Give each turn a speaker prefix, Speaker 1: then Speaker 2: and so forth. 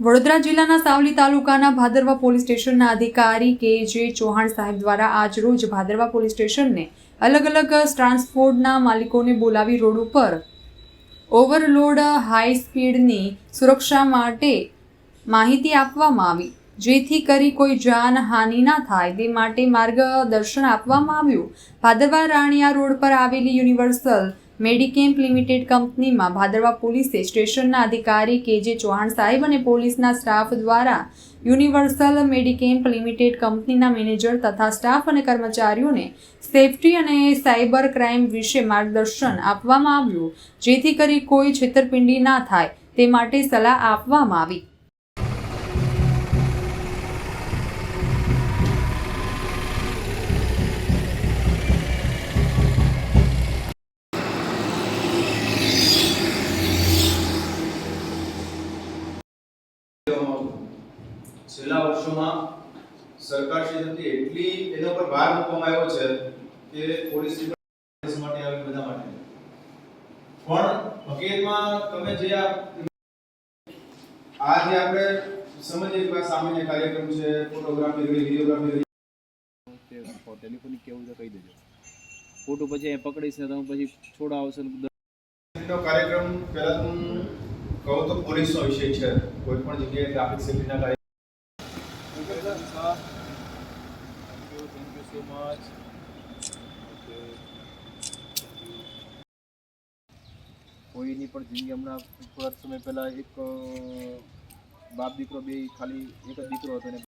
Speaker 1: વડોદરા જિલ્લાના સાવલી તાલુકાના ભાદરવા પોલીસ સ્ટેશનના અધિકારી કે જે ચૌહાણ સાહેબ દ્વારા આજ રોજ ભાદરવા પોલીસ સ્ટેશનને અલગ અલગ ટ્રાન્સપોર્ટના માલિકોને બોલાવી રોડ ઉપર ઓવરલોડ હાઈ સ્પીડની સુરક્ષા માટે માહિતી આપવામાં આવી. જેથી કરી કોઈ જાનહાનિ ના થાય તે માટે માર્ગદર્શન આપવામાં આવ્યું. ભાદરવા રાણિયા રોડ પર આવેલી યુનિવર્સલ મેડિકેમ્પ લિમિટેડ કંપનીમાં ભાદરવા પોલીસે સ્ટેશનના અધિકારી કે જે ચૌહાણ સાહેબ અને પોલીસના સ્ટાફ દ્વારા યુનિવર્સલ મેડિકેમ્પ લિમિટેડ કંપનીના મેનેજર તથા સ્ટાફ અને કર્મચારીઓને સેફટી અને સાયબર ક્રાઇમ વિશે માર્ગદર્શન આપવામાં આવ્યું, જેથી કરી કોઈ છેતરપિંડી ના થાય, તે માટે સલાહ આપવામાં આવી.
Speaker 2: છેલ્લા વર્ષોમાં સરકાર શ્રી એટલી એના પર ભાર મૂકવામાં આવ્યો છે કે પોલીસ માટે આવી બધા માટે. પણ હકીકતમાં તમે જે આ આજે આપણે સમજીએ કે સામાન્ય કાર્યક્રમ છે ફોટોગ્રાફી કરી વિડીયોગ્રાફી કરી.
Speaker 3: ટેલિફોનિક કેવું છે કહી દેજો. ફોટો પછી પકડીશ ને તમે પછી છોડાવશો
Speaker 2: કાર્યક્રમ પહેલા હું કહું તો પોલીસનો વિષય છે. કોઈ પણ જગ્યાએ ટ્રાફિક સેફ્ટીના કાર્ય
Speaker 3: કોઈની પણ જિંદગી હમણાં થોડા સમય પહેલા એક બાપ દીકરો બે, ખાલી એક જ દીકરો હતો ને